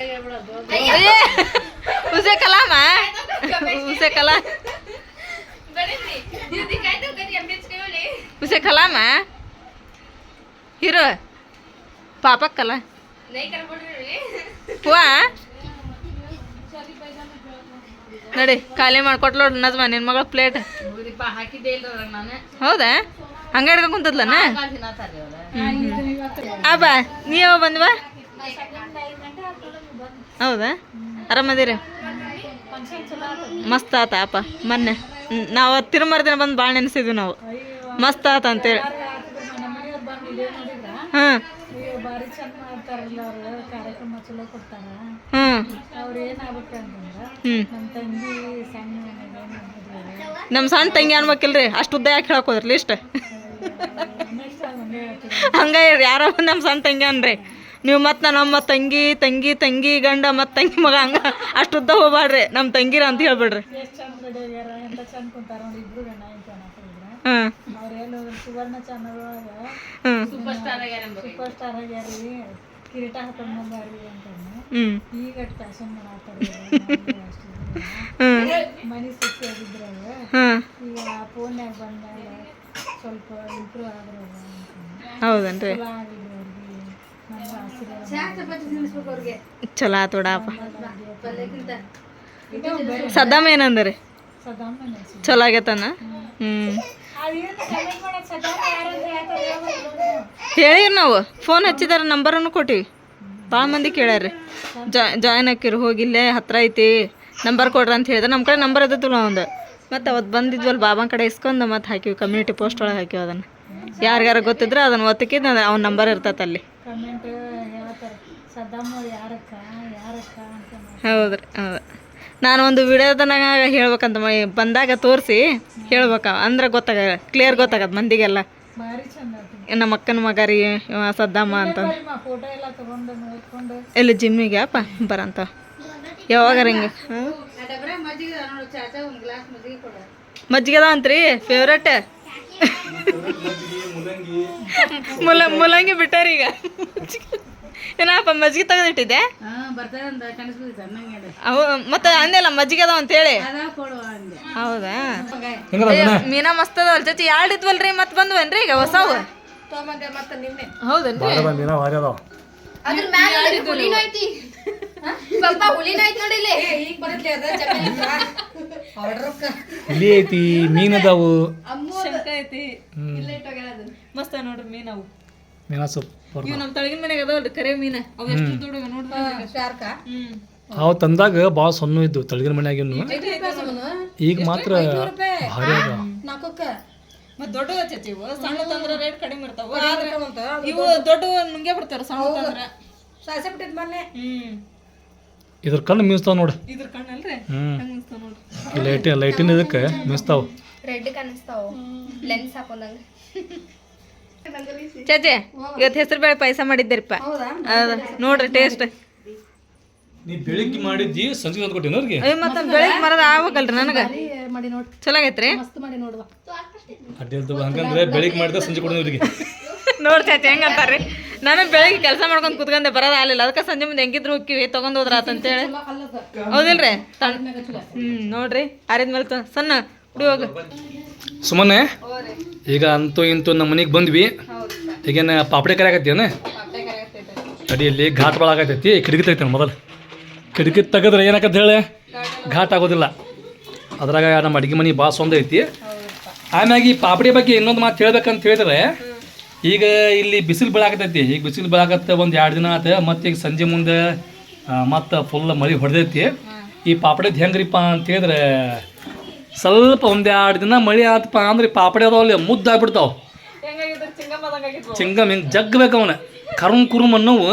ए, उसे कलाम है उसे कला उसे कलाम है हीरो पापा कला ಹೂವ ನೋಡಿ ಖಾಲಿ ಮಾಡ್ಕೊಟ್ಲು ನಜ್ಮ ನಿನ್ನ ಮಗಳ ಪ್ಲೇಟ್ ಹಾಕಿದ್ದೆ ಇಲ್ಲ ನಾನು ಹೌದಾ ಹಂಗ ಹಿಡ್ಕೊಂಡ್ ಕುಂತದ್ಲನ ಅಬ್ಬ ನೀವ ಬಂದ್ವ ಹೌದಾ? ಆರಾಮದಿರಿ? ಮಸ್ತ್ ಆತ ಅಪ್ಪ, ಮೊನ್ನೆ. ನಾವು ತಿರುಮರ ದಿನ ಬಂದು ಭಾಳ ನೆನೆಸಿದ್ವಿ ನಾವು. ಮಸ್ತ್ ಆತ ಅಂತೇಳಿ. ಹಾಂ. ನಮ್ಮ ಸಣ್ಣ ತಂಗಿ ಅನ್ಬೇಕಿಲ್ರಿ, ಅಷ್ಟು ಉದ್ದ ಯಾಕೆ ಹೇಳಕೋದ್ರಿ ಲಿಸ್ಟ್ ಇಷ್ಟ ಹಂಗ ಯಾರೋ ನಮ್ಮ ಸಣ್ಣ ತಂಗಿ ಅನ್ರಿ ನೀವು ಮತ್ತು ನಮ್ಮ ತಂಗಿ ತಂಗಿ ತಂಗಿ ಗಂಡ ಮತ್ತು ತಂಗಿ ಮಗ ಹಂಗ ಅಷ್ಟು ಉದ್ದ ಹೋಗ್ಬಾಡ್ರಿ ನಮ್ಮ ತಂಗಿರ ಅಂತ ಹೇಳ್ಬಿಡ್ರಿ. ಹಾಂ. ಹೌದನ್ರಿ. ಚಲೋ ಆಗಿದ್ರು ಸದಾಮ್ ಏನಂದ್ರಿ? ಚಲೋ ಆಗೈತನ ಹ್ಞೂ ಹೇಳಿರಿ ನಾವು. ಫೋನ್ ಹಚ್ಚಿದಾರ ನಂಬರನ್ನು ಕೊಟ್ಟಿವಿ. ಭಾಳ ಮಂದಿ ಕೇಳ್ಯಾರ್ರಿ. ಜಾಯ್ನ್ ಹಾಕಿರಿ ಹೋಗಿಲ್ಲೇ ಹತ್ರ ಐತಿ. ನಂಬರ್ ಕೊಡ್ರಿ ಅಂತ ಹೇಳಿದ್ರೆ. ನಮ್ಮ ಕಡೆ ನಂಬರ್ ಇದ್ದಲ್ಲ ಒಂದು ಮತ್ತು ಅವತ್ತು ಬಂದಿದ್ವಲ್ಲ ಬಾಬಾ ಕಡೆ ಇಸ್ಕೊಂಡು ಮತ್ತೆ ಹಾಕಿವಿ ಕಮ್ಯುನಿಟಿ ಪೋಸ್ಟ್ ಒಳಗೆ ಹಾಕಿವಿ ಅದನ್ನು. ಯಾರಿಗಾರ ಗೊತ್ತಿದ್ರೆ ಅದನ್ನು ಒತ್ತಕ್ಕಿದ್ದು ಅವ್ನ ನಂಬರ್ ಇರ್ತೈತೆ ಅಲ್ಲಿ. ಕಮೆಂಟ್ ಹೇಳ್ತಾರೆ ಸದ್ದಮ್ಮ ಯಾರಕ್ಕ ಯಾರಕ್ಕ ಅಂತ. ಹೌದ್ರಿ ಹೌದು. ನಾನು ಒಂದು ವಿಡಿಯೋದನಾಗ ಹೇಳ್ಬೇಕಂತ ಬಂದಾಗ ತೋರಿಸಿ ಹೇಳ್ಬೇಕ. ಅಂದ್ರೆ ಗೊತ್ತಾಗ ಕ್ಲಿಯರ್ ಗೊತ್ತಾಗತ್ತೆ ಮಂದಿಗೆಲ್ಲ. ನಮ್ಮ ಅಕ್ಕನ ಮಗ ರೀ ಸದ್ದಮ್ಮ ಅಂತ. ಎಲ್ಲ ಜಿಮ್ಮಿಗೆ ಅಪ್ಪ? ಬರಂತ. ಯಾವಾಗ ಹಿಂಗೆ? ಮಜ್ಜಿಗೆ ಅಂತ್ರಿ ಫೇವ್ರೇಟ್ ಮುಲ ಮುಲಂಗಿ ಬಿಟ್ಟಾರ ಈಗ. ಏನಪ್ಪ ಮಜ್ಜಿಗೆ ತೆಗೆದಿಟ್ಟಿದ್ದೆ? ಅವು ಮತ್ತೆ ಅಂದೆಲ್ಲ ಮಜ್ಜಿಗೆ ಅದಾವ ಅಂತೇಳಿ. ಹೌದಾ? ಮೀನಾ? ಮಸ್ತ್ ಅದಾವ ಜೊತೆ ಎರಡು ಇದ್ವಲ್ರಿ ಮತ್ತೆ ಬಂದ್ವೇನ್ರಿ ಈಗ ಹೊಸವು? ಹೌದನ್ರಿ? ಐತಿ. ಹುಲಿನೂ ಐತಿ ನೋಡಿಲ್ಲಿ ನೋಡ್ರಿ ಮೀನ್ ಮೀನವು ಮೀನಾ ಸೂಪರ್ ಇವು ನಮ್ಮ ತಳಗಿನ ಮನೆಗೆ ಅದಾವಲ್ರಿ ಕರೆ ಮೀನ. ಅವು ಎಷ್ಟು ದೊಡ್ಡ ನೋಡ್ರಿ ಶಾರ್ಕ. ಹ್ಮ್. ಅವು ತಂದಾಗ ಭಾಳ ಸಣ್ಣ ಇದ್ದು ತಳಗಿನ ಮನ್ಯಾಗಿನ್ನು ಈಗ ಮಾತ್ರ ಭಾರಿ ಅದ ನಾಲ್ಕಕ್ಕ. ಮತ್ ದೊಡ್ಡ ಚಚಿ ಇವು. ಸಣ್ಣ ತಂದ್ರ ರೇಟ್ ಕಡಿಮೆ ಇರ್ತಾವ. ಆದ್ರೆ ಇವು ದೊಡ್ಡ ನುಂಗೆ ಬಿಡ್ತಾರ ಸಣ್ಣ ತಂದ್ರ. ಸಾಸೆ ಬಿಟ್ಟಿದ್ ಮೊನ್ನೆ. ಹ್ಮ್. ಇದ್ರ ಕಣ್ಣು ಮೀಸ್ತಾವ ನೋಡಿ. ಇದ್ರ ಕಣ್ಣಲ್ರಿ ಹ್ಮ್. ಹಂಗ ಅನ್ಸ್ತಾವ ನೋಡ್ರಿ. ಈ ಲೈಟಿನ ಲೈಟಿನ ಇದಕ್ಕೆ ಮೀಸ್ತಾವ ರೆಡ್ ಕಾಣಿಸ್ತಾವ ಲೆನ್ಸ್ ಹಾಕೊಂಡಂಗ. ಚಚೆ ಇವತ್ತು ಹೆಸರು ಬೇಳೆ ಪಾಯಸ ಮಾಡಿದ್ದೀರಿಪ್ಪ. ಅದ ನೋಡ್ರಿ ಟೇಸ್ಟ್ ನೀ ಬೆಳಿಗ್ಗೆ ಮಾಡಿದ್ದಿ ಸಂಜೆ ತಂದು ಕೊಟ್ಟಿನ ಅವ್ರಿಗೆ ಅಯ್ಯ ಮತ್ತ ಬೆಳಿಗ್ಗೆ ಮರದ ಆಗ್ಬೇಕಲ್ರಿ ನನಗೆ. ಮಾಡಿ ನೋಡ್. ಚಲೋ ಆಗೈತ್ರಿ ಮಸ್ತ್ ಮಾಡಿ ನೋಡುವ. ಅಡ್ಡಿ ಇರ್ತವ ಹಂಗಂದ್ರೆ ಬೆಳಿಗ್ಗೆ ಮಾಡಿದ ಸಂಜೆ ಕೊಡೋದು ಇವ್ರಿಗೆ. ನೋಡ್ ಚಾಚೆ ಹೆಂಗಂತಾರ್ರಿ ನಾನು ಬೆಳಿಗ್ಗೆ ಕೆಲಸ ಮಾಡ್ಕೊಂಡು ಕುತ್ಕೊಂಡೆ ಬರೋದು ಆಗಲಿಲ್ಲ. ಅದಕ್ಕೆ ಸಂಜೆ ಮುಂದೆ ಹೆಂಗಿದ್ರು ಹೋಗಿವಿ ತಗೊಂಡ್ ಹೋದ್ರ ಅಂತೇಳಿ. ಹೌದಿಲ್ರಿ? ತಣ್ಣ ಹ್ಮ್ ನೋಡ್ರಿ. ಆರಿದ್ಮೇಲೆ ತ- ಸಣ್ಣ. ಸುಮ್ಮನೆ ಈಗ ಅಂತೂ ಇಂತೂ ನಮ್ಮ ಮನೆಗೆ ಬಂದ್ವಿ. ಈಗೇನು ಪಾಪಡೆ ಕರೆ ಆಗತ್ತೇನ? ಅಡಿಯಲ್ಲಿ ಘಾಟ್ ಭಾಳ ಆಗತ್ತೈತಿ ಕಿಟಕಿ ತೆಗಿತೇನೆ ಮೊದಲು. ಕಿಟಕಿ ತೆಗೆದ್ರೆ ಏನಾಗತ್ತೆ ಹೇಳಿ? ಘಾಟ್ ಆಗೋದಿಲ್ಲ. ಅದ್ರಾಗ ನಮ್ಮ ಅಡಿಗೆ ಮನೆ ಭಾಳ ಸೊಂದ ಐತಿ. ಆಮ್ಯಾಗ ಈ ಪಾಪಡಿ ಬಗ್ಗೆ ಇನ್ನೊಂದು ಮಾತು ಹೇಳ್ಬೇಕಂತ ಹೇಳಿದ್ರೆ ಈಗ ಇಲ್ಲಿ ಬಿಸಿಲು ಬೀಳಾಕತೈತಿ ಈಗ ಬಿಸಿಲು ಬೀಳಾಕತ್ತ ಒಂದು ಎರಡು ದಿನ ಆತ ಮತ್ತೆ ಈಗ ಸಂಜೆ ಮುಂದೆ ಮತ್ತೆ ಫುಲ್ ಮಳೆ ಹೊಡೆದೈತಿ. ಈ ಪಾಪಡಿದ್ ಹೆಂಗ್ರಿಪ್ಪ ಅಂತ ಹೇಳಿದ್ರೆ ಸ್ವಲ್ಪ ಒಂದು ಎರಡು ದಿನ ಮಳೆ ಆತಪ್ಪ ಅಂದ್ರೆ ಪಾಪಡೆ ಅದಾವಲ್ಲಿ ಮುದ್ದು ಆಗ್ಬಿಡ್ತಾವ. ಚಿಂಗಮ್ ಹಿಂಗೆ ಜಗ್ಬೇಕು ಅವನ. ಕರುಮ್ ಕುರುಮ್ ಅನ್ನೋವು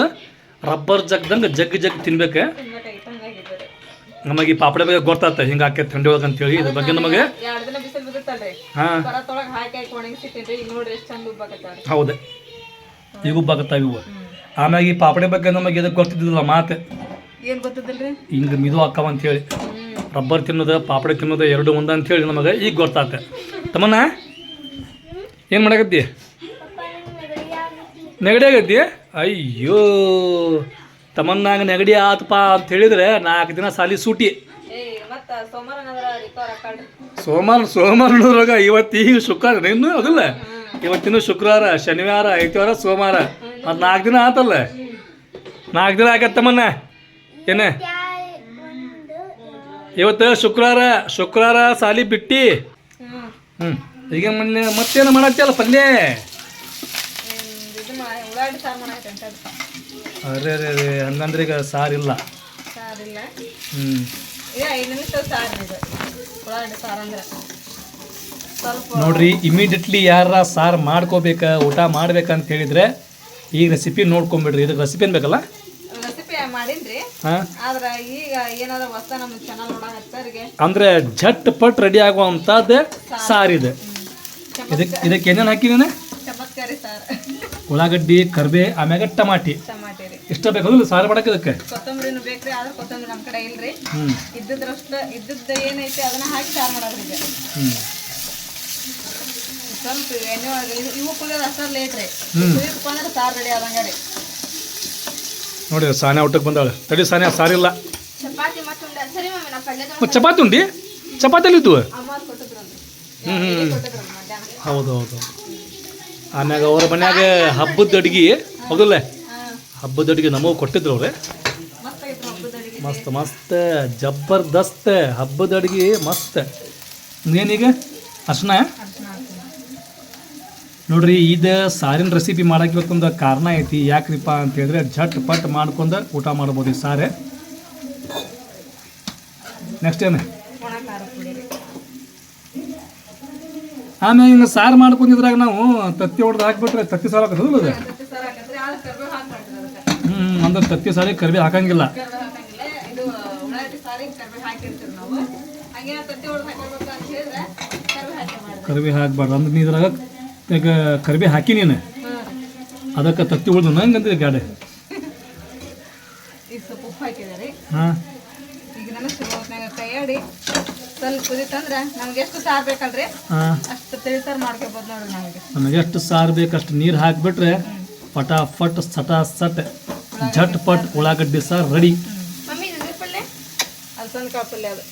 ರಬ್ಬರ್ ಜಗ್ದಂಗೆ ಜಗ್ ಜಗ್ ತಿನ್ಬೇಕು. ನಮಗೆ ಈ ಪಾಪಡೆ ಬಗ್ಗೆ ಗೊತ್ತಾಗ್ತದೆ ಹಿಂಗೆ ಆಕೈತೆ ಥಂಡಿ ಒಳಗೆ ಅಂತೇಳಿ ಇದ್ರ ಬಗ್ಗೆ ನಮಗೆ ಹಾಂ. ಹಾಕಿ ಹಾಕಿ ಹೌದು. ಈಗ ಬಾಗತ್ತಾವ ಇವು. ಆಮ್ಯಾಗ ಈ ಪಾಪಡೆ ಬಗ್ಗೆ ನಮಗೆ ಇದಕ್ಕೆ ಗೊತ್ತಿದ್ದಿಲ್ಲ ಮಾತು. ಹಿಂಗೆ ಮಿದು ಅಕ್ಕವ ಅಂತೇಳಿ ರಬ್ಬರ್ ತಿನ್ನೋದು ಪಾಪಡ ತಿನ್ನೋದು ಎರಡು ಒಂದ ಅಂತೇಳಿ ನಮಗೆ ಈಗ ಗೊತ್ತಾಗ್ತೆ ತಮ್ಮನ್ನ ಏನು ಮಾಡಾಕತ್ತಿ? ನೆಗಡಿ ಆಗತ್ತಿ ಅಯ್ಯೋ ತಮ್ಮನ್ನಾಗ ನೆಗಡಿ ಆತಪ್ಪ ಅಂತ ಹೇಳಿದ್ರೆ ನಾಲ್ಕು ದಿನ ಸಾಲಿ ಸೂಟಿ. ಸೋಮವಾರ ಸೋಮವಾರ ಇವತ್ತು ಈಗ ಶುಕ್ರವಾರ ಇನ್ನೂ ಅದಿಲ್ಲ. ಇವತ್ತಿನ ಶುಕ್ರವಾರ ಶನಿವಾರ ಐತಿವಾರ ಸೋಮವಾರ. ಅದು ನಾಲ್ಕು ದಿನ ಆತಲ್ಲ. ನಾಲ್ಕು ದಿನ ಆಗತ್ತಮ್ಮನ್ನ ಏನ? ಇವತ್ತು ಶುಕ್ರವಾರ ಶುಕ್ರವಾರ ಸಾಲಿ ಬಿಟ್ಟಿ. ಹ್ಮ್. ಹ್ಞೂ ಈಗ ಮೊನ್ನೆ ಮತ್ತೇನು ಮಾಡತ್ತಲ್ಲ ಪಲ್ಯ ಅರೆ ಅರೆ ಅರೆ ಹಂಗಂದ್ರೆ ಈಗ ಸಾರಿಲ್ಲ. ಇಲ್ಲ ಹ್ಞೂ ಈಗ ನೋಡ್ರಿ ಇಮಿಡಿಯೇಟ್ಲಿ ಯಾರ ಸಾರು ಮಾಡ್ಕೋಬೇಕ ಊಟ ಮಾಡ್ಬೇಕಂತ ಹೇಳಿದ್ರೆ ಈ ರೆಸಿಪಿ ನೋಡ್ಕೊಂಬಿಡ್ರಿ. ಇದಕ್ಕೆ ರೆಸಿಪಿ ಅನ್ಬೇಕಲ್ಲ ರೆಸಿಪಿ ಮಾಡಿನ್ರಿ ಹಾಂ ಆದ್ರೆ ಈಗ ಏನಾದ್ರು ಹೊಸ ನಮ್ಮ ಚಾನಲ್ ನೋಡೋ ಹಚ್ಚರಿಗೆ ಅಂದರೆ ಝಟ್ ಪಟ್ ರೆಡಿ ಆಗುವಂಥದ್ದು ಸಾರಿದೆ. ಇದಕ್ಕೆ ಇದಕ್ಕೆ ಏನೇನು ಹಾಕಿದ್ದೀನಿ ಉಳ್ಳಾಗಡ್ಡಿ ಕರ್ಬೆ ಆಮ್ಯಾಗ ಟಮಾಟಿ. ಇಷ್ಟ ಬೇಕಲ್ಲ ಸಾರು ಮಾಡಕ್ಕೆ ಇದಕ್ಕೆ? ಕೊತ್ತಂಬರಿನೂ ಬೇಕ್ರಿ ಆದ್ರೆ ಕೊತ್ತಂಬರಿ ನಮ್ಮ ಕಡೆ ಇಲ್ರಿ. ಹ್ಞೂ ಇದ್ದದ್ರಷ್ಟ ಇದ್ದದ್ದು ಏನೈತಿ ಅದನ್ನ ಹಾಕಿ ಸಾರು ಮಾಡೋದ್ರಿ ಸ್ವಲ್ಪ ಎಣ್ಣೆ ಒಳಗೆ ಇವು ಕುದಿಯೋದು ಅಷ್ಟೇ ಲೇಟ್ ರೀ. ಕುದಿಯಪ್ಪ ಅಂದ್ರೆ ಸಾರು ರೆಡಿ ಆದಂಗ ರೀ. ನೋಡಿ ಸಾನೆ ಊಟಕ್ಕೆ ಬಂದಾಳೆ. ತಡಿ ಸಾನೆ ಸಾರಿಲ್ಲ. ಚಪಾತಿ ಉಂಡಿ. ಚಪಾತಿ ಇದ್ದು ಹ್ಞೂ ಹ್ಞೂ ಹೌದು ಹೌದು. ಆಮ್ಯಾಗ ಅವ್ರ ಮನ್ಯಾಗ ಹಬ್ಬದ ಅಡ್ಗೆ ಹೌದಲ್ಲ? ಹಬ್ಬದ ಅಡ್ಗೆ ನಮಗೆ ಕೊಟ್ಟಿದ್ರು ಅವ್ರೆ. ಮಸ್ತ್ ಮಸ್ತ್ ಜಬರ್ದಸ್ತ್. ಹಬ್ಬದ ಅಡ್ಗೆ ಮಸ್ತ್. ನೀನೀಗ ಅರ್ಶನ. ನೋಡ್ರಿ ಇದು ಸಾರಿನ ರೆಸಿಪಿ ಮಾಡೋಕೆ ಇವತ್ತೊಂದು ಕಾರಣ ಐತಿ. ಯಾಕ್ರಿಪ್ಪ ಅಂತ ಹೇಳಿದ್ರೆ ಝಟ್ ಪಟ್ ಮಾಡ್ಕೊಂಡು ಊಟ ಮಾಡ್ಬೋದು ಈ ಸಾರೆ. ನೆಕ್ಸ್ಟ್ ಏನು? ಆಮೇಲೆ ಹಿಂಗೆ ಸಾರು ಮಾಡ್ಕೊಂಡಿದ್ರಾಗ ನಾವು ತತ್ತಿ ಹೊಡೆದು ಹಾಕ್ಬಿಟ್ರೆ ತತ್ತಿ ಸಾರು ಹಾಕೋದು ಹ್ಞೂ ಅಂದ್ರೆ ತತ್ತಿ ಸಾರಿ ಕರ್ಬಿ ಹಾಕಂಗಿಲ್ಲ. ಕರ್ಬೇ ಹಾಕ್ಬಾರ್ದು. ಅಂದ್ರೆ ನೀ ಇದ್ರಾಗ ಈಗ ಕರಿಬೇ ಹಾಕಿ ನೀನು. ಅದಕ್ಕೆ ತತ್ತಿ ಉಳಿದು ನಂಗಂದ್ರೆ ಗಾಡಿ ಈಗ ಸ್ವಲ್ಪ ಉಪ್ಪು ಹಾಕಿದ್ದಾರೆ. ಹಾಂ. ಈಗ ನನಗೆ ಶುರು ಹೊತ್ನಾಗ ಕೈಯಾಡಿ ಸ್ವಲ್ಪ ಕುದಿತಂದ್ರೆ ನಮ್ಗೆ ಎಷ್ಟು ಸಾರು ಬೇಕಲ್ರಿ? ಮಾಡ್ಕೋಬೋದು ನೋಡ್ರಿ ನಮಗೆ ನಮಗೆ ಎಷ್ಟು ಸಾರು ಬೇಕು ಅಷ್ಟು ನೀರು ಹಾಕಿಬಿಟ್ರೆ ಫಟಾಫಟ್ ಸಟ ಸಟ್ ಝಟ್ ಪಟ್ ಉಳ್ಳಾಗಡ್ಡಿ ಸಾರು ರೆಡಿ. ಮಮ್ಮಿ ಇದು ಪಲ್ಯ ಅಲ್ಸಂದ ಕಾಳು ಪಲ್ಯ ಅದು.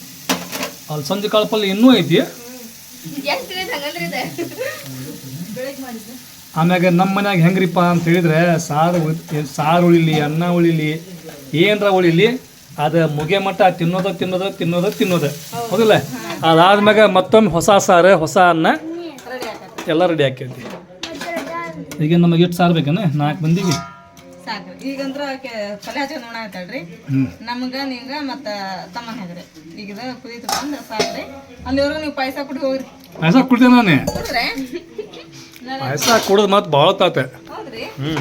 ಅಲ್ಸಂದಿ ಕಾಳು ಪಲ್ಯ ಇನ್ನೂ ಐತಿ? ಎಷ್ಟು ಇದೆ ಹಂಗಂದ್ರೆ ಇದೆ. ಬೆಳಗ್ಗೆ ಮಾಡಿದ್ದು ಆಮ್ಯಾಗ ನಮ್ಮ ಮನ್ಯಾಗ ಹೆಂಗ್ರಿಪ್ಪ ಅಂತ ಹೇಳಿದ್ರೆ ಸಾರು ಸಾರು ಉಳಿಲಿ ಅನ್ನ ಉಳಿಲಿ ಏನರ ಉಳಿಲಿ ಅದು ಮುಗೆ ಮಟ್ಟ ತಿನ್ನೋದ ತಿನ್ನೋದ ತಿನ್ನೋದ ತಿನ್ನೋದ. ಹೌದಿಲ್ಲ? ಅದಾದ್ಮ್ಯಾಗ ಮತ್ತೊಮ್ಮೆ ಹೊಸ ಸಾರು ಹೊಸ ಅನ್ನ ಎಲ್ಲ ರೆಡಿ ಹಾಕೈತಿ ಈಗ ನಮಗೆ ಎಷ್ಟು ಸಾರು ಬೇಕನ? ನಾಲ್ಕು ಮಂದಿಗೆ. ಈಗಂದ್ರ ಆಕೆ ಪಲ್ಯ ಹಚ್ಕೊಂಡು ನೋಣ ಆಯ್ತಲ್ರಿ ಹ್ಞೂ ನಮ್ಗ ನಿಂಗ ಮತ್ತ ತಮ್ಮ ಹೆಗ್ರಿ ಈಗ ಕುದೀತು ಬಂದ್ರೆ ಸಾಕ್ರಿ. ಅಲ್ಲಿವರೆಗೂ ನೀವು ಪಾಯಸ ಕುಡಿ ಹೋಗ್ರಿ. ಪಾಯಸ ಕುಡ್ತೇನೆ ಪಾಯಸ ಕುಡಿದು ಮತ್ತೆ ಭಾಳ ತಾತೆ. ಹೌದ್ರಿ? ಹ್ಞೂ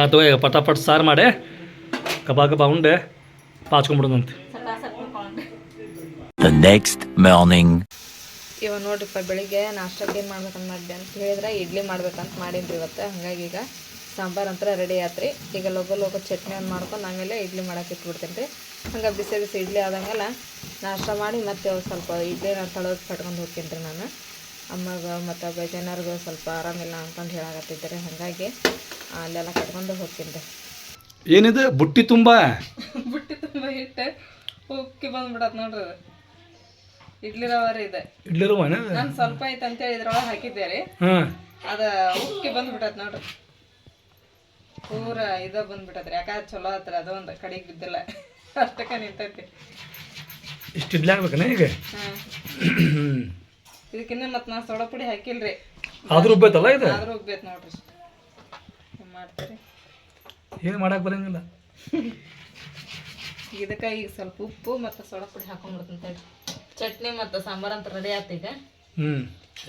ಆಯ್ತು ಈಗ ಪಟಾಪಟ್ ಸಾರು ಮಾಡಿ. ಕಬಾ ಕಬಾ ಉಂಡೆ. ಪಾಚ್ಕೊಂಬಿಡುದಂತೆ the next morning The next morning. ಇವಾಗ ನೋಡ್ರಿಪ್ಪ ಬೆಳಿಗ್ಗೆ ನಾಷ್ಟಕ್ಕೆ ಏನು ಮಾಡ್ಬೇಕಂತ ಮಾಡಿದೆ ಅಂತ ಹೇಳಿದ್ರೆ ಇಡ್ಲಿ ಮಾಡ್ಬೇಕಂತ ಮಾಡಿದ್ರಿ ಇವತ್ತು. ಹಂಗಾಗಿ ಈಗ ಸಾಂಬಾರು ಅಂತ ರೆಡಿ ಆತ್ರಿ. ಈಗ ಲೋಕ ಲೋಕ ಚಟ್ನಿ ಒಂದು ಮಾಡ್ಕೊಂಡು ಆಮೇಲೆ ಇಡ್ಲಿ ಮಾಡಕ್ಕೆ ಇಟ್ಬಿಡ್ತೀನಿ ರೀ ಹಂಗೆ ಬಿಸಿ ಬಿಸಿ ಇಡ್ಲಿ ಆದಂಗೆಲ್ಲ ನಾಷ್ಟ ಮಾಡಿ ಮತ್ತೆ ಸ್ವಲ್ಪ ಇಡ್ಲಿ ನಾನು ತಳೋದು ಕಟ್ಕೊಂಡು ಹೋಗ್ತೀನಿ ರೀ ನಾನು. ಅಮ್ಮಗೆ ಮತ್ತು ಬೇಜಾನರ್ಗೂ ಸ್ವಲ್ಪ ಆರಾಮಿಲ್ಲ ಅಂತಂದು ಹೇಳಾಕತ್ತಿದ್ದಾರೆ. ಹಾಗಾಗಿ ಅಲ್ಲೆಲ್ಲ ಕಟ್ಕೊಂಡು ಹೋಗ್ತೀನಿ ರೀ. ಏನಿದೆ? ಬುಟ್ಟಿ ತುಂಬ? ಬುಟ್ಟಿ ತುಂಬ ಹಿಟ್ಟು ಉಕ್ಕಿ ಬಂದ್ಬಿಡತ್ ನೋಡ್ರಿ ಅದು. ಇಡ್ಲಿ ರವೆ ಇದೆ. ಇಡ್ಲಿ ಇಡ್ಲಿರುವನ ನಾನು ಸ್ವಲ್ಪ ಐತೆ ಅಂತೇಳಿ ಇದ್ರೊಳಗೆ ಹಾಕಿದ್ದೆ ರೀ. ಅದ ಉಕ್ಕಿ ಬಂದ್ಬಿಟ್ಟತ್ ನೋಡ್ರಿ. ಪೂರ ಇದ ಬಂದ್ಬಿಟ್ಟತ್ರಿ ಯಾಕಂದ್ರೆ ಚಲೋ ಆತ್ರಿ ಅದೊಂದು ಒಂದು. ಕಡೆಗೆ ಬಿದ್ದಿಲ್ಲ. ಅಷ್ಟಕ್ಕ ನಿಂತೈತಿ. ಇಷ್ಟು ಇಡ್ಲಿ ಆಗ್ಬೇಕನ ಈಗ? ಹಾಂ. ಇದಕ್ಕಿನ್ನ ಮತ್ತೆ ನಾ ಸೋಡಾ ಪುಡಿ ಹಾಕಿಲ್ರಿ. ಆದ್ರೂ ಉಬ್ಬೈತಲ್ಲ ಇದು? ಆದ್ರೂ ಉಬ್ಬೈತೆ ನೋಡ್ರಿ. ಮಾಡ್ತೀರಿ ಏನು ಮಾಡಕ್ಕೆ ಬರಂಗಿಲ್ಲ? ಇದಕ್ಕೆ ಈಗ ಸ್ವಲ್ಪ ಉಪ್ಪು ಮತ್ತು ಸೋಡಾ ಪುಡಿ ಹಾಕೊಂಡ್ಬಿಡ್ತೀನಿ ಚಟ್ನಿ ಮತ್ತು ಸಾಂಬಾರು ಅಂತ ರೆಡಿ ಆಯ್ತು ಈಗ ಹ್ಞೂ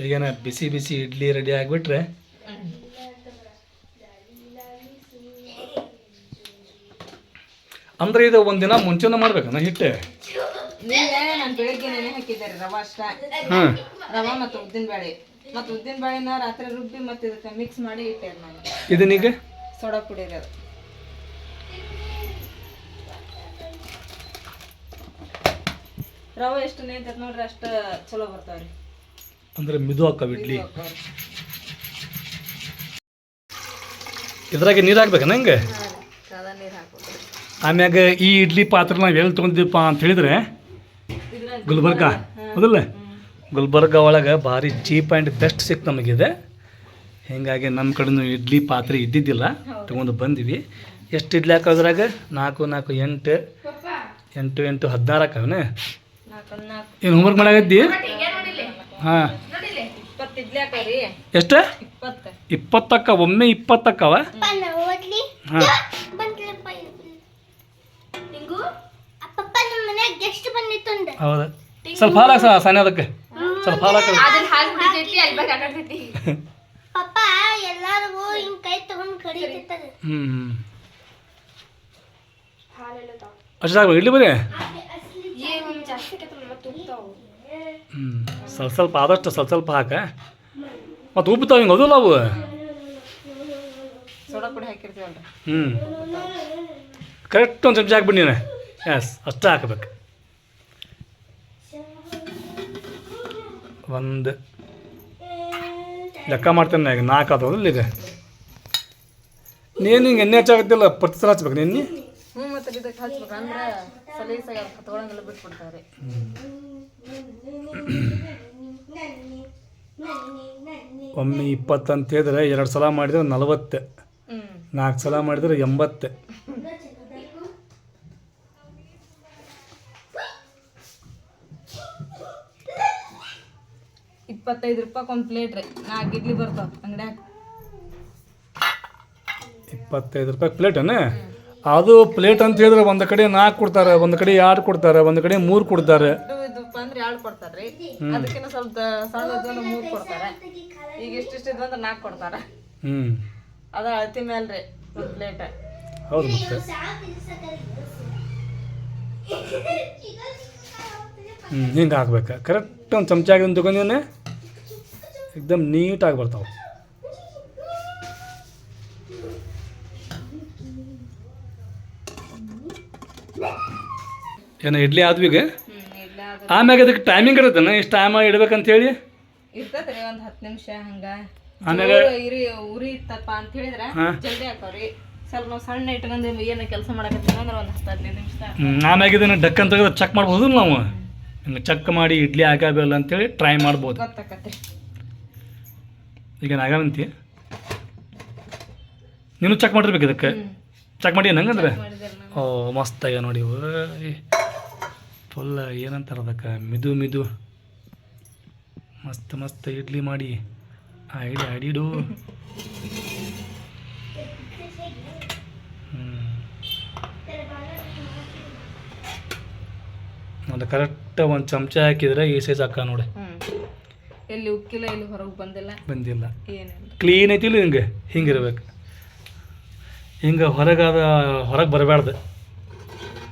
ಈಗೇನ ಬಿಸಿ ಬಿಸಿ ಇಡ್ಲಿ ರೆಡಿ ಆಗಿಬಿಟ್ರೆ? ಅಂದ್ರೆ ಇದು ಒಂದಿನ ಮುಂಚೆನೇ ಮಾಡ್ಬೇಕನ್ನ ಹಿಟ್ಟೆ? ನಿನ್ನೆ ನಾನು ಬೆಳಿಗ್ಗೆ ನೆನೆ ಹಾಕಿದ್ದೆ ರೀ ರವೆ ಅಷ್ಟ. ಹಾಂ ರವೆ ಮತ್ತು ಉದ್ದಿನ ಬೇಳೆ. ಮತ್ತು ಉದ್ದಿನ ಬೇಳೆನ ರಾತ್ರಿ ರುಬ್ಬಿ ಮತ್ತು ಇದಕ್ಕೆ ಮಿಕ್ಸ್ ಮಾಡಿ ಇಟ್ಟೆ ನಾನು. ಇದನ್ನೀಗ? ಸೋಡಾ ಪುಡಿ ಅದು ರವೆ ಎಷ್ಟು ನಿಂತೈತೆ ನೋಡ್ರಿ ಅಷ್ಟು ಚಲೋ ಬರ್ತಾವ್ರಿ. ಅಂದ್ರೆ ಮಿದು ಹಾಕವ್ ಇಡ್ಲಿ. ಹಾಕ್ತಾವ್ರಿ. ಇದ್ರಾಗೆ ನೀರು ಹಾಕ್ಬೇಕನ ಹಂಗೆ? ನೀರು ರೀ. ಆಮ್ಯಾಗ ಈ ಇಡ್ಲಿ ಪಾತ್ರ ನಾವು ಎಲ್ಲಿ ತಗೊಂಡಿದ್ದೀವಪ್ಪ ಅಂತ ಹೇಳಿದ್ರೆ ಗುಲ್ಬರ್ಗ. ಹೌದಲ್ಲ ಗುಲ್ಬರ್ಗ ಒಳಗೆ ಭಾರಿ ಚೀಪ್ ಆ್ಯಂಡ್ ಬೆಸ್ಟ್ ಸಿಕ್ತು ನಮಗಿದೆ. ಹೀಗಾಗಿ ನಮ್ಮ ಕಡೆನೂ ಇಡ್ಲಿ ಪಾತ್ರೆ ಇದ್ದಿದ್ದಿಲ್ಲ. ತೊಗೊಂಡು ಬಂದಿವಿ. ಎಷ್ಟು ಇಡ್ಲಿ ಹಾಕೋದ್ರಾಗ? ನಾಲ್ಕು ನಾಲ್ಕು ಎಂಟು. ಎಂಟು ಎಂಟು ಹದಿನಾರು ಹಾಕವನೆ? ಏನು ಹೋಮ್ವರ್ಕ್ ಮಾಡಾಕತ್ತಿ? ಹಾಂ ಎಷ್ಟು? ಇಪ್ಪತ್ತು. ಇಪ್ಪತ್ತಕ್ಕ ಒಮ್ಮೆ ಇಪ್ಪತ್ತಕ್ಕವ? ಹಾಂ. ನಮ್ಮ ಬಂದಿತ್ತು ಬಂದಿತ್ತಂದ ಹೌದು ಸ್ವಲ್ಪ ಹಾಲು ಹಾಕ ಸಣ್ಣ ಅದಕ್ಕೆ. ಸ್ವಲ್ಪ ಹಾಲು ಹಾಕ ಅದ್ರಲ್ಲಿ ಹಾಲು ಬಿದ್ದೈತಿ ಅಲ್ಲಿ ಬಗ್ಗೆ ಆಟಾಡ್ತೈತಿ ಪಪ್ಪ ಎಲ್ಲಾರಿಗೂ ಹಿಂಗ್ ಕೈ ತಗೊಂಡ್ ಅಷ್ಟಾಗ ಇಡ್ಲಿ ಬರೀ ಏನು ಜಾಸ್ತಿ ಸ್ವಲ್ಪ ಸ್ವಲ್ಪ ಆದಷ್ಟು ಸ್ವಲ್ಪ ಸ್ವಲ್ಪ ಹಾಕ. ಮತ್ತು ಉಪ್ಪುತ್ತಾವ ಹಿಂಗೆ ಅದಲ್ಲ ಅವು ಸೋಡಾ ಪುಡಿ ಹಾಕಿರ್ತೀವಲ್ರಿ. ಹ್ಞೂ ಕರೆಕ್ಟ್ ಒಂದು ಚಮಚ ಹಾಕ್ಬಿಡಿ ನೀನು. ಎಸ್ ಅಷ್ಟೇ ಹಾಕ್ಬೇಕು. ಒಂದು. ಲೆಕ್ಕ ಮಾಡ್ತೇನೆ ಈಗ ನಾಲ್ಕು ಆದವಲ್ಲ ಇದೆ. ನೀನು ಹಿಂಗೆ ಎಣ್ಣೆ ಹಚ್ಚಾಗತ್ತಿಲ್ಲ ಪ್ರತಿ ಸಲ ಹಚ್ಬೇಕು ನಿನ್ನೆ ಹ್ಞೂ ಮತ್ತೆ ಇದಕ್ಕೆ ಹಚ್ಬೇಕು. ಅಂದ್ರೆ ಸಲೀಸಾಗಿ ಹತ್ಕೊಳಂಗೆಲ್ಲ ಬಿಟ್ಬಿಡ್ತಾರೆ. ಒಮ್ಮೆ ಇಪ್ಪತ್ತು ಅಂತ ಹೇಳಿದ್ರೆ ಎರಡು ಸಲ ಮಾಡಿದ್ರೆ ನಲವತ್ತು. ನಾಲ್ಕು ಸಲ ಮಾಡಿದ್ರೆ ಎಂಬತ್ತು. ಇಪ್ಪತ್ತೈದು ರೂಪಾಯಿ ಒಂದು ಪ್ಲೇಟ್ ರೀ. ನಾಲ್ಕು ಇಡ್ಲಿ ಬರ್ತಾವ. ಅಂಗಡ್ಯಾಗ ಇಪ್ಪತ್ತೈದು ರೂಪಾಯಿ ಪ್ಲೇಟನ ಅದು ಪ್ಲೇಟ್ ಅಂತ ಹೇಳಿದ್ರೆ ಒಂದು ಕಡೆ ನಾಲ್ಕು ಕೊಡ್ತಾರೆ ಒಂದು ಕಡೆ ಎರಡು ಕೊಡ್ತಾರೆ ಒಂದು ಕಡೆ ಮೂರು ಕೊಡ್ತಾರೆ. ಅಂದ್ರೆ ಎರಡು ಕೊಡ್ತಾರ್ರಿ ಅದಕ್ಕಿಂತ ಸ್ವಲ್ಪ ಸಣ್ಣ ಇದ್ವಂದ್ರೆ ಮೂರು ಕೊಡ್ತಾರೆ. ಈಗ ಇಷ್ಟಿಷ್ಟು ಇದ್ವಂದ್ರೆ ನಾಲ್ಕು ಕೊಡ್ತಾರೆ. ಹ್ಞೂ ಅದು ಅಳತಿ ಮೇಲೆ ರೀ ಒಂದು ಪ್ಲೇಟ್ ಹೌದು ಮತ್ತೆ. ಹ್ಞೂ ಹಿಂಗೆ ಹಾಕ್ಬೇಕು. ಕರೆಕ್ಟ್ ಒಂದು ಚಮಚ ಆಗಿದ್ದು ತಗೊಂಡಿದ್ದಾನೆ ಎಕ್ದಮ್ ನೀಟಾಗಿ ಬರ್ತಾವೆ. ಏನೋ ಇಡ್ಲಿ ಆದ್ವಿ ಈಗ? ಹ್ಞೂ ಇಲ್ಲ ಅದು ಆಮ್ಯಾಗ ಅದಕ್ಕೆ ಟೈಮಿಂಗ್ ಇರುತ್ತನ? ಇಷ್ಟು ಟೈಮ್ ಇಡ್ಬೇಕಂತ ಹೇಳಿ? ಇರ್ತೈತೆ ರೀ ಒಂದು ಹತ್ತು ನಿಮಿಷ ಹಂಗ. ಆಮ್ಯಾಗ ಜೋರು ಇರಿ ಉರಿ ಇತ್ತಪ್ಪ ಅಂತ ಹೇಳಿದ್ರೆ. ಜಲ್ದಿ ಹಾಕವ್ರಿ ಸ್ವಲ್ಪ ನಾವು ಸಣ್ಣ ಇಟ್ಕೊಂಡು ಏನು ಕೆಲಸ ಮಾಡಕತ್ತೀವಿ ಅಂದ್ರೆ ಒಂದು ಹತ್ತು ಹದಿನೈದು ನಿಮಿಷ ಆಮ್ಯಾಗ ಇದನ್ನು ಡಕ್ ಅಂತ ತೆಗೆದು ಚೆಕ್ ಮಾಡ್ಬೋದು ನಾವು? ಚೆಕ್ ಮಾಡಿ ಇಡ್ಲಿ ಹಾಕಬೇಕಲ್ಲ ಅಂತೇಳಿ ಟ್ರೈ ಮಾಡ್ಬೋದು. ಗೊತ್ತಾಕತ್ರಿ ಈಗ ನಾಗಾವಂತಿ ನೀನು ಚೆಕ್ ಮಾಡಿರ್ಬೇಕು ಇದಕ್ಕೆ? ಚೆಕ್ ಮಾಡಿ ನಂಗಂದ್ರೆ ಓ ಮಸ್ತ್ ಆಗ್ಯಾವ ನೋಡಿ. ಫುಲ್ ಏನಂತಾರ ಅದಕ್ಕೆ? ಮಿದು ಮಿದು. ಮಸ್ತ್ ಮಸ್ತ್ ಇಡ್ಲಿ ಮಾಡಿ. ಆ ಐಡಿ ಅಡಿಡು. ಒಂದು ಕರೆಕ್ಟ್ ಒಂದು ಚಮಚ ಹಾಕಿದ್ರೆ ಈ ಸೈಜ್ ಹಾಕ ನೋಡಿ. ಎಲ್ಲಿ ಉಕ್ಕಿಲ್ಲ ಎಲ್ಲಿ ಹೊರಗೆ ಬಂದಿಲ್ಲ. ಬಂದಿಲ್ಲ. ಏನಿಲ್ಲ. ಕ್ಲೀನ್ ಐತಿಲ್ಲ ಹಿಂಗೆ? ಹಿಂಗಿರ್ಬೇಕು ಹಿಂಗೆ ಹೊರಗಾದ ಹೊರಗೆ ಬರಬಾರ್ದು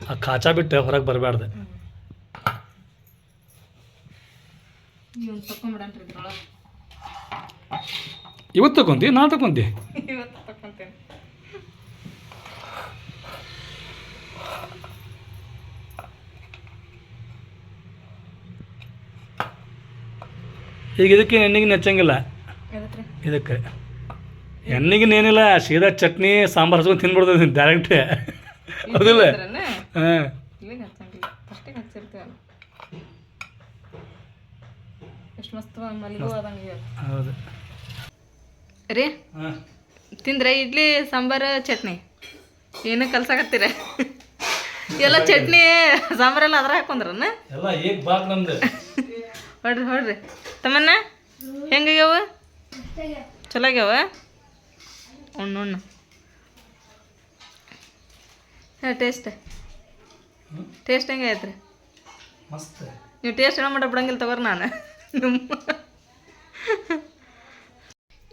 ಆ ಕಾಚಾ ಬಿಟ್ಟು ಹೊರಗೆ ಬರಬಾರ್ದು ಇವತ್ತು ತಗೊಂತಿ ನಾ ತಗೊಂತಿ ಇವತ್ತು ತಕೊಂತೇನೆ. ಈಗ ಇದಕ್ಕೆ ಎಣ್ಣೆಗೆ ನೆಚ್ಚಂಗಿಲ್ಲ. ಇದಕ್ಕೆ. ಎಣ್ಣೆಗೆ ಏನಿಲ್ಲ ಸೀದಾ ಚಟ್ನಿ ಸಾಂಬಾರು ಹಚ್ಕೊಂಡು ತಿನ್ಬಿಡ್ತದೆ ಡೈರೆಕ್ಟ್ ಹೌದಿಲ್ಲ? ಹಾಂ. ಹೌದು. ರೀ? ಹಾಂ. ತಿಂದ್ರೆ ಇಡ್ಲಿ ಸಾಂಬಾರು ಚಟ್ನಿ. ಏನು ಕಲ್ಸಾಕತ್ತೀರ ಎಲ್ಲ ಚಟ್ನಿ ಸಾಂಬಾರೆಲ್ಲ ಅದ್ರ ಹಾಕೊಂಡ್ರನ್ನ ಎಲ್ಲ ಈಗ ಬಾಕ್ ನಮ್ದು. ಹೊಡ್ರಿ ಹೊಡ್ರಿ. ತಮ್ಮನ್ನ ಹೆಂಗಾಗ್ಯಾವ? ಚಲೋ ಆಗ್ಯಾವ ಉಣ್ಣು ಉಣ್ಣು. ಹಾಂ ಟೇಸ್ಟ್ ಟೇಸ್ಟ್ ಹೆಂಗೆ ಆಯ್ತು ರೀ ನೀವು ಟೇಸ್ಟ್ ಏನೋ ಮಾಡ ಬಿಡಂಗಿಲ್ಲ ತಗೋರಿ ನಾನು.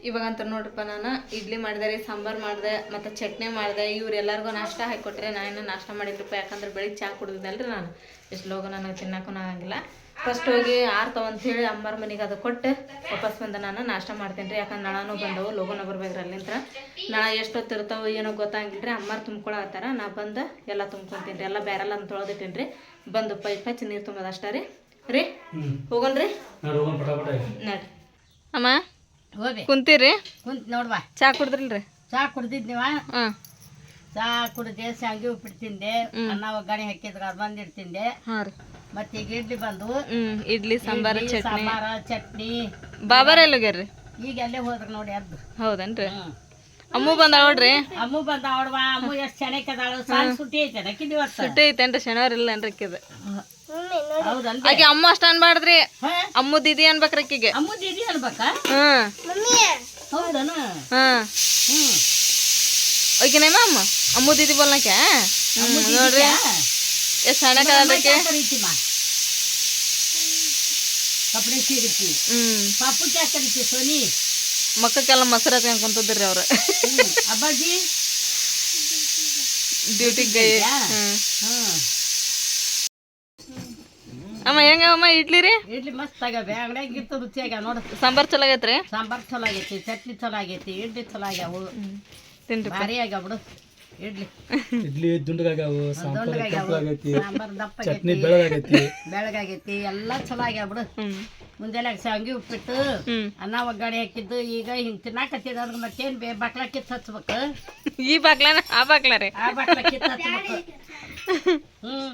ಇವಾಗಂತ ನೋಡ್ರಪ್ಪ ನಾನು ಇಡ್ಲಿ ಮಾಡಿದೆ ರೀ ಸಾಂಬಾರು ಮಾಡಿದೆ ಮತ್ತು ಚಟ್ನಿ ಮಾಡಿದೆ. ಇವ್ರು ಎಲ್ಲರಿಗೂ ನಾಷ್ಟ ಹಾಕಿಕೊಟ್ರೆ ನಾನು ನಾಷ್ಟ ಮಾಡಿದ್ರಪ್ಪ ಯಾಕಂದ್ರೆ ಬೆಳಿಗ್ಗೆ ಚಹಾ ಕುಡಿದಿದ್ದಲ್ರಿ ನಾನು. ಎಷ್ಟು ಲೋಗ ನನಗೆ ತಿನ್ನಕ್ಕೂ ಆಗಂಗಿಲ್ಲ. ಫಸ್ಟ್ ಹೋಗಿ ಆರ್ತಾವ ಅಂತ ಹೇಳಿ ಅಮ್ಮರ ಮನೆಗೆ ಅದು ಕೊಟ್ಟು. ವಾಪಸ್ ಬಂದ ನಾನು ನಾಷ್ಟ ಮಾಡ್ತೀನಿ ರೀ. ಯಾಕಂದ್ರೆ ನಳನೂ ಬಂದವು ಲೋಗೋನ ಬರ್ಬೇಕ್ರಿ ಅಲ್ಲಿಂದ ನಳ ಎಷ್ಟೊತ್ತು ಇರ್ತಾವೆ ಏನೋ ಗೊತ್ತಾಗಿಲ್ರಿ ರೀ ಅಮ್ಮಾರು ತುಂಬ್ಕೊಳತ್ತಾರ ನಾ ಬಂದು ಎಲ್ಲ ತುಂಬ್ಕೊತೀನಿ ರೀ. ಎಲ್ಲ ಬೇರೆಲ್ಲ ಅಂತ ತೊಳೆದಿಟ್ಟೀನಿ ರೀ. ಬಂದು ಪೈಪ್ ಹಚ್ಚಿ ನೀರು ತುಂಬೋದು ಅಷ್ಟೇ ರೀ. ರೀ ಹೋಗೋಣ್ರಿ ನಡ್ರಿ ಅಮ್ಮ ಹೋಗಿ ಕುಂತೀರಿ? ಕುಂತ್ ನೋಡ್ವಾ ಚಾ ಕುಡಿದ್ರಿಲ್ರಿ? ಚಾ ಕುಡ್ದಿದ್ ನೀವ? ಹಾಂ. ಚಾ ಕುಡ್ದೆ ಶಾವಿಗೆ ಉಪ್ಪಿಟ್ಟು ತಿಂದೆ. ಅನ್ನ ಒಗ್ಗರಣೆ ಹಾಕಿದ್ರೆ ಅದು ಬಂದಿಟ್ಟು ತಿಂದೆ ಹಾಂ ರೀ. ಮತ್ತೆ ಈಗ ಇಡ್ಲಿ ಬಂದು. ಇಡ್ಲಿ ಸಾಂಬಾರು ಇಡ್ಲಿ, ಚಟ್ನಿ. ಸಾಂಬಾರ ಚಟ್ನಿ. ಬಾಬಾರ ಎಲ್ಲೋಗ್ಯಾರ್ರಿ ಈಗ ಅಲ್ಲೇ ಹೋದ್ರ ನೋಡಿ ಅದ್ದು ಹೌದನ್ರಿ? ಅಮ್ಮು ಬಂದ ನೋಡ್ರಿ ಅಮ್ಮು ಬಂದ ಅವಡವಾ. ಅಮ್ಮು ಎಷ್ಟು ಚೆನ್ನಾಗಿ ಅದಾಳು. ಸಾಲ್ ಸುಟ್ಟಿ ಐತೆ ನಕ್ಕಿ ದಿವಸ ಸುಟ್ಟಿ ಐತೇನ್ರಿ ಶನಿವಾರ ಇಲ್ಲ ಏನ್ರಿ ಅಕ್ಕಿದ? ಹೌದಲ್ರಿ. ಆಕೆ ಅಮ್ಮ ಅಷ್ಟ ಅನ್ಬಾರ್ದ್ರಿ ಹಾ? ಅಮ್ಮು ದೀದಿ ಅನ್ಬೇಕ್ರಿ ಆಕಿಗೆ ಅಮ್ಮು ದೀದಿ ಅನ್ಬೇಕಾ? ಹ್ಮ್. ಹೌದನ? ಹ್ಮ್. ಹ್ಮ್. ಓಕೆನೇಮ ಅಮ್ಮ? ಅಮ್ಮು ದಿದಿ ನೋಡ್ರಿ. ಎಷ್ಟು ಸಣ್ಣ ಅದಕ್ಕೆ? ಹ್ಮ್. ಪಾಪು ಸೋನಿ. ಮಕ್ಕಕ್ಕೆಲ್ಲ ಮೊಸರು ಹತ್ಕೊಂಡ್ ಅವ್ರ. ಹ್ಮ್. ಅಬ್ಬಾಜಿ. ಡ್ಯೂಟಿಗೆ ಗೈ ಅಮ್ಮ ಹೆಂಗ ಅಮ್ಮ ಇಡ್ಲಿ ರೀ? ಇಡ್ಲಿ ಮಸ್ತ್ ಆಗ್ಯಾವ ಅಂಗಡಿಯಾಗ ಇತ್ತು ರುಚಿಯಾಗ ನೋಡು. ಸಾಂಬಾರ್ ಚಲೋ ಆಗೈತ್ರಿ ಸಾಂಬಾರ್ ಚಲೋ ಆಗೈತಿ ಚಟ್ನಿ ಚಲೋ ಆಗೈತಿ ಇಡ್ಲಿ ಚಲೋ ಆಗ್ಯಾವು. ತಿನ್ರಿ ಭಾರಿ ಆಗ್ಯಾವ ಬಿಡು. ಇಡ್ಲಿ. ಇಡ್ಲಿ ದುಂಡಗಾಗ್ಯಾವು ಸಾಂಬಾರ್ ದೊಡ್ಡಗಾಗ್ಯಾವು ಸಾಂಬಾರ್ ದಪ್ಪ ಚಟ್ನಿ ಆಗೈತಿ ಬೆಳಗಾಗೈತಿ ಬೆಳಗಾಗೈತಿ ಎಲ್ಲ ಚಲೋ ಆಗ್ಯಾವ ಬಿಡು. ಮುಂಜಾನೆ ಶಾವಿಗೆ ಉಪ್ಪಿಟ್ಟು ಅನ್ನ ಒಗ್ಗರಣೆ ಹಾಕಿದ್ದು ಈಗ ಹಿಂಗ್ ತಿನ್ನಾಕತ್ತಿದ್ರ ಮತ್ತೇನ್ ಬೇ ಬಾಕ್ಲ ಕಿತ್ತು ಹಚ್ಬೇಕು. ಈ ಬಾಗ್ಲಾನ ಆ ಬಾಕ್ಲ ರೀ. ಆ ಬಾಕ್ಲ ಕಿತ್ತು ಹಚ್ಬೇಕು. ಹ್ಮ್.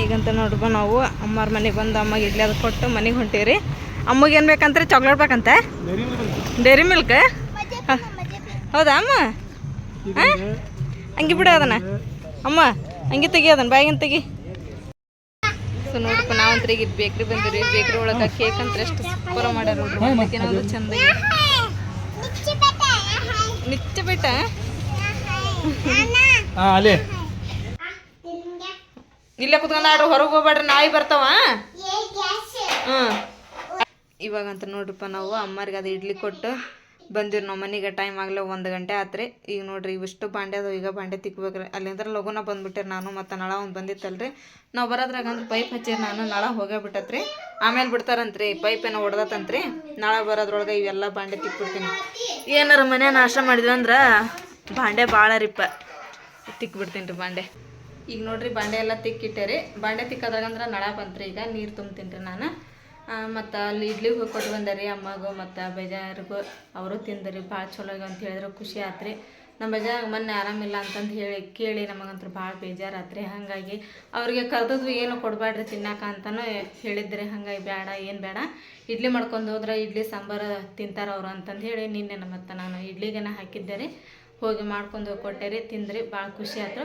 ಈಗಂತ ನೋಡ್ಬ ನಾವು ಅಮ್ಮರ ಮನೆಗೆ ಬಂದು ಅಮ್ಮಗೆ ಇಡ್ಲಿ ಅದು ಕೊಟ್ಟು ಮನೆಗೆ ಹೊಂಟೀವಿ ಅಮ್ಮಗೆ ಏನು ಬೇಕಂದ್ರೆ ಚಾಕ್ಲೇಟ್ ಬೇಕಂತ? ಡೈರಿ ಮಿಲ್ಕ್ ಹೌದಾ ಅಮ್ಮ? ಹಂಗೆ ಬಿಡು ಅದನ್ನ. ಅಮ್ಮ ಹಂಗೆ ತೆಗಿ ಅದನ್ನ ಬ್ಯಾಗಿನ ತೆಗಿ. ಸೊ ನೋಡಪ್ಪ ನಾವಂತ್ರ ಈಗ ಬೇಕ್ರಿ ಬಂದಿರಿ ಬೇಕ್ರಿ ಒಳಗೆ ಕೇಕ್ ಅಂತ ಎಷ್ಟು ಸೂಪರ್ ಮಾಡ್ಯಾರ ನೋಡ್ರಿ. ಏನಾದ್ರು ಚಂದ ನಿಚ್ಚ ಬಿಟ್ಟ ಹಾ ಅಲ್ಲೇ. ಇಲ್ಲೇ ಕುತ್ಕೊಂಡು ಆಡ್ರಿ ಹೊರಗೆ ಹೋಗ್ಬೇಡ್ರಿ ನಾಯಿ ಬರ್ತಾವ ಹ್ಮ್. ಇವಾಗಂತ ನೋಡ್ರಿಪ್ಪ ನಾವು ಅಮ್ಮರಿಗೆ ಅದು ಇಡ್ಲಿ ಕೊಟ್ಟು ಬಂದಿರಿ ನಾವು ಮನೆಗೆ ಟೈಮ್ ಆಗಲೇ ಒಂದು ಗಂಟೆ ಆತ್ರಿ. ಈಗ ನೋಡ್ರಿ ಇವಿಷ್ಟು ಬಾಂಡೆ ಅದಾವ, ಈಗ ಬಾಂಡೆ ತಿಕ್ಬೇಕ್ರಿ. ಅಲ್ಲಿಂದ್ರ ಲಗುನ ಬಂದ್ಬಿಟ್ಟಿರಿ ನಾನು ಮತ್ತು ನಳ ಒಂದು ಬಂದಿತ್ತಲ್ರಿ. ನಾವು ಬರೋದ್ರಾಗ ಅಂದ್ರೆ ಪೈಪ್ ಹಚ್ಚಿರಿ ನಾನು ನಳ ಹೋಗೇ ಬಿಟ್ಟತ್ರಿ. ಆಮೇಲೆ ಬಿಡ್ತಾರಂತ್ರಿ ಪೈಪ್ ಏನೋ ಹೊಡ್ದತ್ತಂತ್ರಿ ನಳ ಬರೋದ್ರೊಳಗೆ ಇವೆಲ್ಲ ಬಾಂಡೆ ತಿಕ್ಬಿಡ್ತೀನಿ. ಏನಾರ ಮನೆ ನಾಶ ಮಾಡಿದ್ವಿ ಅಂದ್ರೆ ಬಾಂಡೆ ಭಾಳ ರೀಪ ತಿಕ್ಬಿಡ್ತೀನಿ ರೀ ಬಾಂಡೆ. ಈಗ ನೋಡ್ರಿ ಬಾಂಡೆ ಎಲ್ಲ ತಿಕ್ಕಿಟ್ಟೆ ಬಾಂಡೆ ತಿಕ್ಕದ್ರಾಗಂದ್ರೆ ನಳ ಬಂತ್ರಿ, ಈಗ ನೀರು ತುಂಬ್ತೀನಿ ರೀ ನಾನು. ಮತ್ತು ಅಲ್ಲಿ ಇಡ್ಲಿ ಹೋಗಿ ಕೊಟ್ಟು ಬಂದರಿ ಅಮ್ಮಗೂ ಮತ್ತು ಬೇಜಾರಿಗೂ. ಅವರು ತಿಂದರಿ, ಭಾಳ ಚಲೋ ಅಂತ ಹೇಳಿದ್ರು, ಖುಷಿ ಆತ್ರಿ. ನಮ್ಮ ಬೇಜಾರಾಗ ಮೊನ್ನೆ ಆರಾಮಿಲ್ಲ ಅಂತಂದು ಹೇಳಿ, ಕೇಳಿ ನಮಗಂತೂ ಭಾಳ ಬೇಜಾರಾತ್ರಿ ಹಾಗಾಗಿ ಅವ್ರಿಗೆ ಕರೆದದ್ವು ಏನು ಕೊಡಬೇಡ್ರಿ ತಿನ್ನಾಕ ಅಂತಲೂ ಹೇಳಿದ್ರಿ. ಹಾಗಾಗಿ ಬೇಡ ಏನು ಬೇಡ ಇಡ್ಲಿ ಮಾಡ್ಕೊಂಡು ಹೋದ್ರೆ ಇಡ್ಲಿ ಸಾಂಬಾರು ತಿಂತಾರೆ ಅವರು ಅಂತಂದು ಹೇಳಿ ನಿನ್ನೆ ನಮ್ಮತ್ತ ನಾನು ಇಡ್ಲಿಗೆನ ಹಾಕಿದ್ದೆ ರೀ. ಹೋಗಿ ಮಾಡ್ಕೊಂಡು ಹೋಗಿ ಕೊಟ್ಟೆ ರೀ, ತಿಂದ್ರಿ, ಭಾಳ ಖುಷಿ ಆಯ್ತು